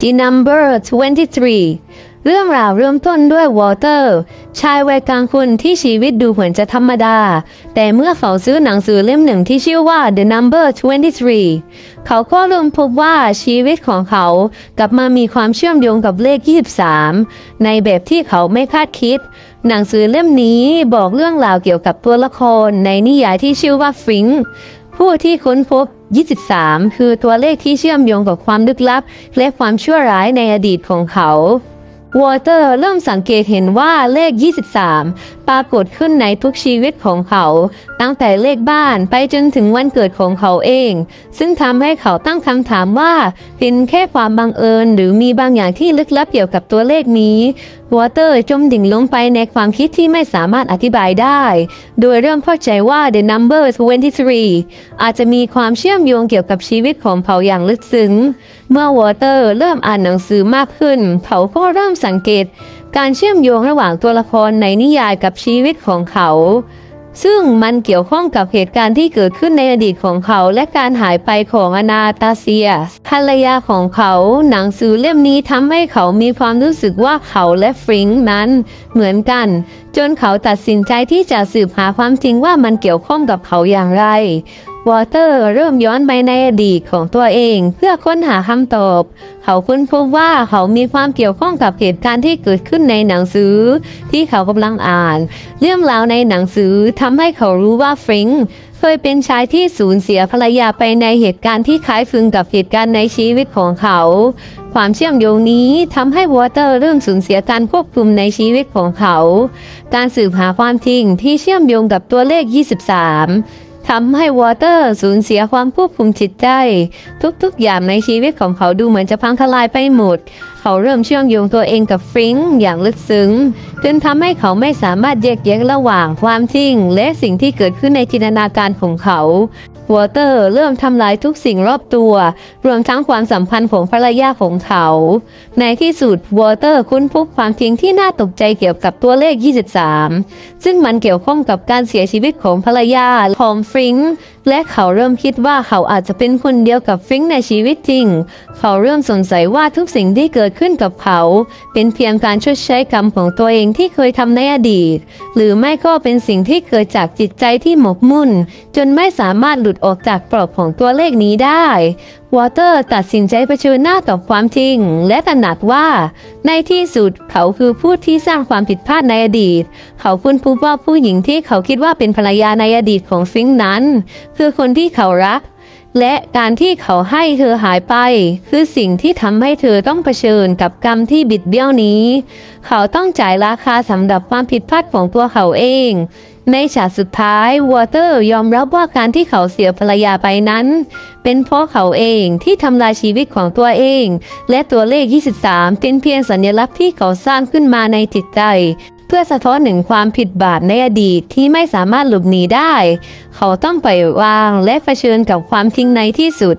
The number 23 เรื่องราวเริ่มต้นด้วยวอเตอร์ ชายวัยกลางคนที่ชีวิตดูเหมือนจะธรรมดา แต่เมื่อเขาซื้อหนังสือเล่มหนึ่งที่ชื่อว่า The Number 23 เขาก็เริ่มพบว่าชีวิตของเขากลับมามีความเชื่อมโยงกับเลข 23 ในแบบที่เขาไม่คาดคิด หนังสือเล่มนี้บอกเรื่องราวเกี่ยวกับตัวละครในนิยายที่ชื่อว่าฟิงค์ ผู้ที่ค้นพบ 23 คือตัวเลขที่เชื่อมโยงกับความลึกลับ และความชั่วร้ายในอดีตของเขาวอเตอร์เริ่มสังเกตเห็นว่าเลข 23 ปรากฏขึ้นในทุกชีวิตของเขา ตั้งแต่เลขบ้านไปจนถึงวันเกิดของเขาเอง ซึ่งทำให้เขาตั้งคำถามว่า เป็นแค่ความบังเอิญหรือมีบางอย่างที่ลึกลับเกี่ยวกับตัวเลขนี้ วอเตอร์จมดิ่งลงไปในความคิดที่ไม่สามารถอธิบายได้ โดยเริ่มเข้าใจว่า The Number 23 อาจจะมีความเชื่อมโยงเกี่ยวกับชีวิตของเขาอย่างลึกซึ้ง เมื่อวอเตอร์เริ่มอ่านหนังสือมากขึ้น เขาก็เริ่มสังเกต การเชื่อมโยงระหว่างตัวละครในนิยายกับชีวิตของเขา ซึ่งมันเกี่ยวข้องกับเหตุการณ์ที่เกิดขึ้นในอดีตของเขาและการหายไปของอนาตาเซียภรรยาของเขาหนังสือเล่มนี้ทำให้เขามีความรู้สึกว่าเขาและฟริงค์นั้นเหมือนกัน จนเขาตัดสินใจที่จะสืบหาความจริงว่ามันเกี่ยวข้องกับเขาอย่างไร วอเตอร์เริ่มย้อนไปในอดีตของตัวเอง เพื่อค้นหาคำตอบ เขาค้นพบว่าเขามีความเกี่ยวข้องกับเหตุการณ์ที่เกิดขึ้นในหนังสือ ที่เขากำลังอ่าน เรื่องราวในหนังสือทำให้เขารู้ว่าฟริงเคยเป็นชายที่สูญเสียภรรยาไปในเหตุการณ์ที่คล้ายคลึงกับเหตุการณ์ในชีวิตของเขา ความเชื่อมโยงนี้ทำให้วอเตอร์เริ่มสูญเสียการควบคุมในชีวิตของเขา การสืบหาความจริงที่เชื่อมโยงกับตัวเลข 23 ทำให้วอเตอร์สูญเสียความควบคุมจิตใจ ทุกๆ อย่างในชีวิตของเขาดูเหมือนจะพังทลายไปหมด เขาเริ่มเชื่อมโยงตัวเองกับฟริงค์อย่างลึกซึ้งจนทำให้เขาไม่สามารถแยกแยะระหว่างความจริง และสิ่งที่เกิดขึ้นในจินตนาการของเขา วอเตอร์เริ่มทำลายทุกสิ่งรอบตัว รวมทั้งความสัมพันธ์ของภรรยาของเขา ในที่สุดวอเตอร์ค้นพบความจริงที่น่าตกใจเกี่ยวกับตัวเลข 23 ซึ่งมันเกี่ยวข้องกับการเสียชีวิตของภรรยาของฟริงและเขาเริ่มคิดว่าเขาอาจจะเป็นคนเดียวกับฟิงในชีวิตจริง เขาเริ่มสงสัยว่าทุกสิ่งที่เกิดขึ้นกับเขา เป็นเพียงการชดใช้กรรมของตัวเองที่เคยทำในอดีต หรือไม่ก็เป็นสิ่งที่เกิดจากจิตใจที่หมกมุ่น จนไม่สามารถหลุดออกจากกรอบของตัวเลขนี้ได้ วอเตอร์ตัดสินใจเผชิญหน้ากับความจริง และตระหนักว่า ในที่สุดเขาคือผู้ที่สร้างความผิดพลาดในอดีต เขาค้นพบว่าผู้หญิงที่เขาคิดว่าเป็นภรรยาในอดีตของฟิงค์นั้น คือคนที่เขารัก และการที่เขาให้เธอหายไป คือสิ่งที่ทำให้เธอต้องเผชิญกับกรรมที่บิดเบี้ยวนี้ เขาต้องจ่ายราคาสำหรับความผิดพลาดของตัวเขาเอง ในฉากสุดท้ายวอเตอร์ยอมรับว่าการที่เขาเสียภรรยาไปนั้น เป็นเพราะเขาเองที่ทำลายชีวิตของตัวเอง และตัวเลข 23 เป็นเพียงสัญลักษณ์ที่เขาสร้างขึ้นมาในจิตใจ เพื่อสะท้อนถึงความผิดบาปในอดีตที่ไม่สามารถหลบหนีได้ เขาต้องปล่อยวางและเผชิญกับความจริงในที่สุด